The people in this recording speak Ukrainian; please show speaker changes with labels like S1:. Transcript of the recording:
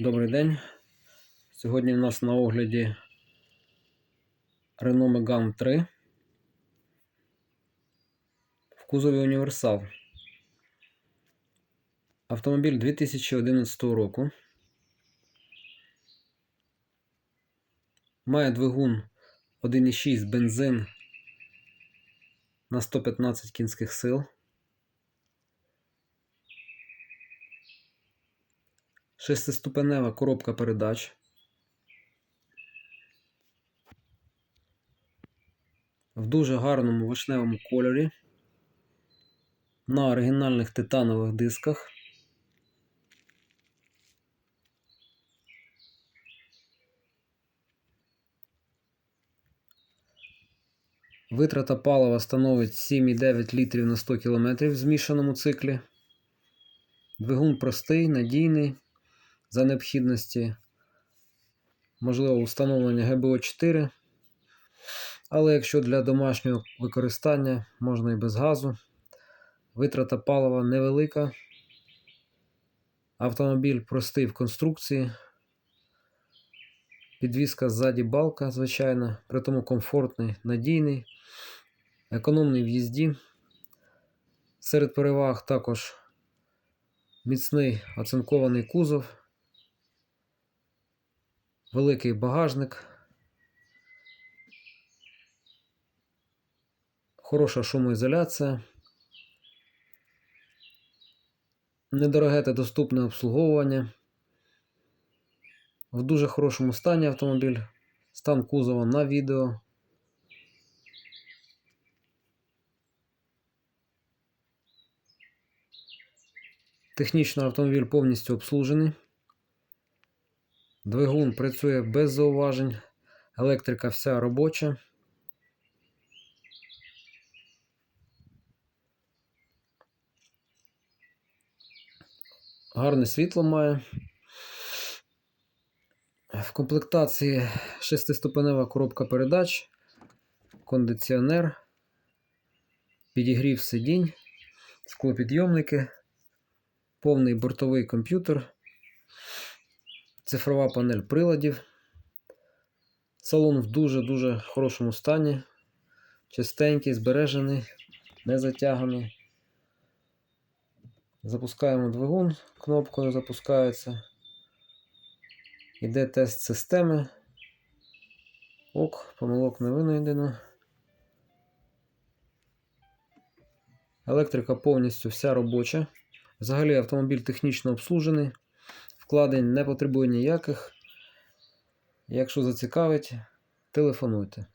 S1: Добрий день. Сьогодні в нас на огляді Renault Megane 3 в кузові універсал. Автомобіль 2011 року. Має двигун 1,6 бензин на 115 кінських сил. Шестиступенева коробка передач. В дуже гарному вишневому кольорі. На оригінальних титанових дисках. Витрата палива становить 7,9 літрів на 100 км в змішаному циклі. Двигун простий, надійний за необхідності, можливо, встановлення ГБО4. Але якщо для домашнього використання можна і без газу, витрата палива невелика. Автомобіль простий в конструкції. Підвізка ззаді балка, звичайно, при тому комфортний, надійний, економний в їзді. Серед переваг також міцний оцинкований кузов, великий багажник, хороша шумоізоляція, недороге та доступне обслуговування. В дуже хорошому стані автомобіль. Стан кузова на відео. Технічно автомобіль повністю обслужений. Двигун працює без зауважень. Електрика вся робоча. Гарне світло має. В комплектації шестиступенева коробка передач, кондиціонер, підігрів сидінь, склопідйомники, повний бортовий комп'ютер, цифрова панель приладів. Салон в дуже-дуже хорошому стані, чистенький, збережений, не затяганий. Запускаємо двигун, кнопкою запускається. Іде тест системи. Ок, помилок не винайдено. Електрика повністю вся робоча. Взагалі автомобіль технічно обслужений. Вкладень не потребує ніяких. Якщо зацікавить, телефонуйте.